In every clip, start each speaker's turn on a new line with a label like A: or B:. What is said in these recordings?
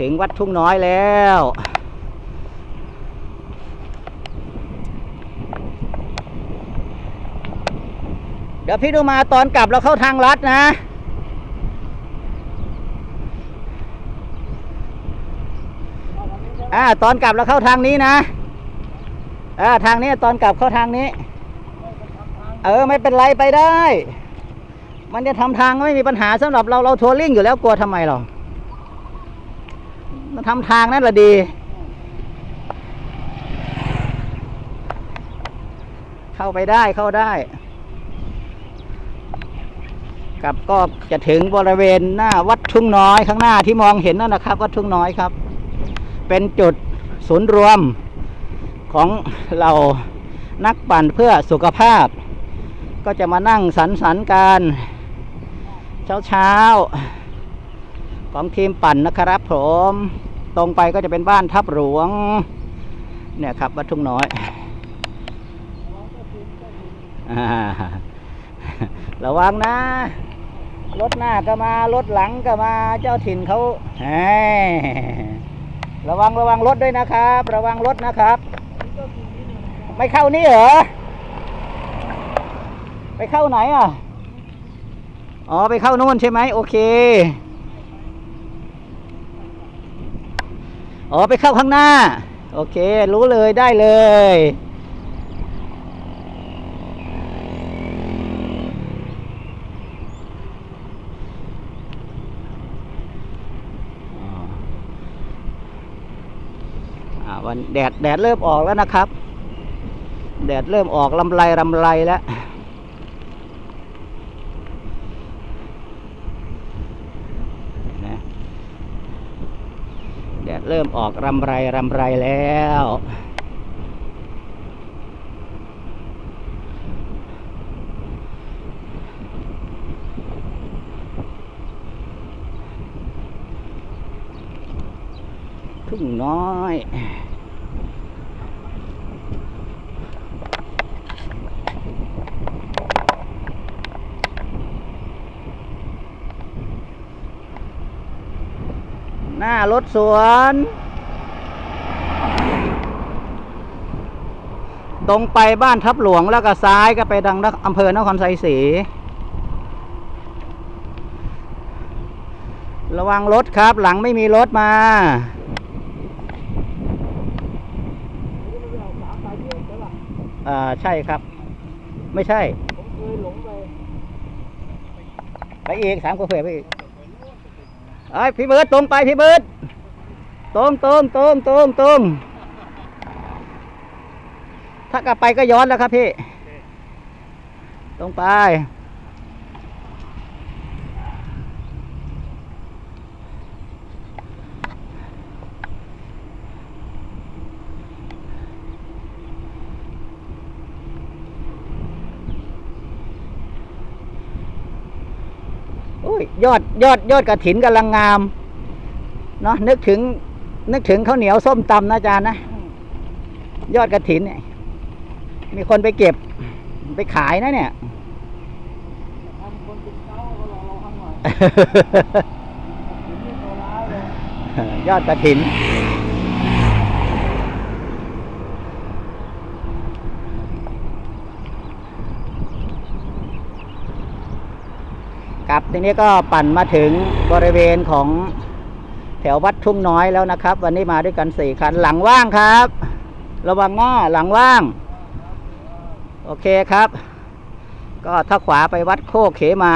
A: ถึงวัดทุ่งน้อยแล้ว เดี๋ยวพี่ดูมาตอนกลับเราเข้าทางลัดนะอ่าตอนกลับเราเข้าทางนี้นะอ่าทางนี้ตอนกลับเข้าทางนี้ เออไม่เป็นไรไปได้ มันจะทำทางไม่มีปัญหาสำหรับเราเราทัวริ่งอยู่แล้วกลัวทำไมหรอ มันทำทางนั่นแหละดีเข้าไปได้เข้าได้กลับก็จะถึงบริเวณหน้าวัดทุ่งน้อยข้างหน้าที่มองเห็นนั่นนะครับ วัดทุ่งน้อยครับ เป็นจุดศูนย์รวมของเรานักปั่นเพื่อสุขภาพ ก็จะมานั่งสันสันกันเช้าเช้าของทีมปั่นนะครับผม ตรงไปก็จะเป็นบ้านทับหลวง เนี่ยครับวัดทุ่งน้อยอระวังนะ รถหน้าก็มา รถหลังก็มา เจ้าถิ่นเขาระวังระวังรถด้วยนะครับ ระวังรถนะครับ ไม่เข้านี่เหรอ ไปเข้าไหนอะ อ๋อ ไปเข้านู่นใช่ไหม โอเค อ๋อไปเข้าข้างหน้า โอเค รู้เลยได้เลย วันแดดแดดเริ่มออกแล้วนะครับ แดดเริ่มออกลำไรลำไรแล้ว นะแดด เริ่มออกรำไรรำไรแล้ว ทุ่งน้อย ห น้ารถสวน ตรงไปบ้านทับหลวงแล้วก็ซ้ายก็ไปทางอำเภอนครไซศรีระวังรถครับ หลังไม่มีรถมาอ่าใช่ครับ ไม่ใช่ ไปอีกสามกาเฟไปอีก ไอ้ยพี่เบิร์ดตรงไปพี่เบิร์ดตรงตรงตรงตรงตรงถ้ากลับไปก็ย้อนแล้วครับพี่ ตรงไป ยยอดยอดยอดกระถินกำลังงามเนาะนึกถึง นึกถึงข้าวเหนียวส้มตำนะอาจารย์นะยอดกระถินเนี่ยมีคนไปเก็บ ไปขายนะเนี่ยยอดกระถิน ครับทีนี้ก็ปั่นมาถึงบริเวณของแถววัดทุ่งน้อยแล้วนะครับ วันนี้มาด้วยกันสี่คันหลังว่างครับ ระวังหน้าหลังว่าง โอเคครับ ก็ถ้าขวาไปวัดโคกเขมา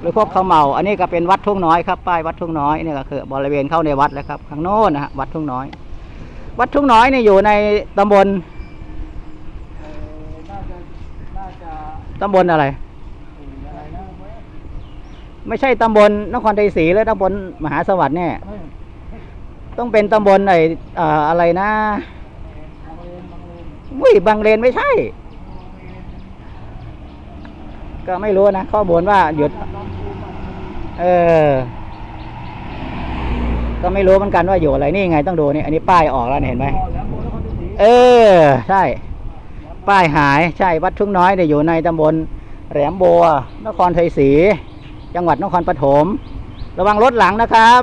A: หรือพวกเขาเมา อันนี้ก็เป็นวัดทุ่งน้อยครับป้ายวัดทุ่งน้อยนี่ก็คือบริเวณเข้าในวัดแล้วครับข้างโน้นนะฮะวัดทุ่งน้อย วัดทุ่งน้อยนี่อยู่ในตำบลตำบลอะไร
B: อ ไม่
A: ใช่ตำบลนครไทยศรีหรือตำบลมหาสวัสดิ์เนี่ยต้องเป็นตำบลไอ้เอ่อะไรนะอุ้ยบางเลนไม่ใช่ ก็ไม่รู้นะข้อมูลว่าหยุด เออ ก็ไม่รู้เหมือนกันว่าอยู่อะไรนี่ไงต้องดูนี่ อันนี้ป้ายออกแล้วเห็นไหมเออ ใช่ ป้ายหายใช่วัดทุ่งน้อยเนี่ยอยู่ในตำบลแหลมบัวนครไทยศรี จังหวัดนครปฐม ระวังรถหลังนะครับ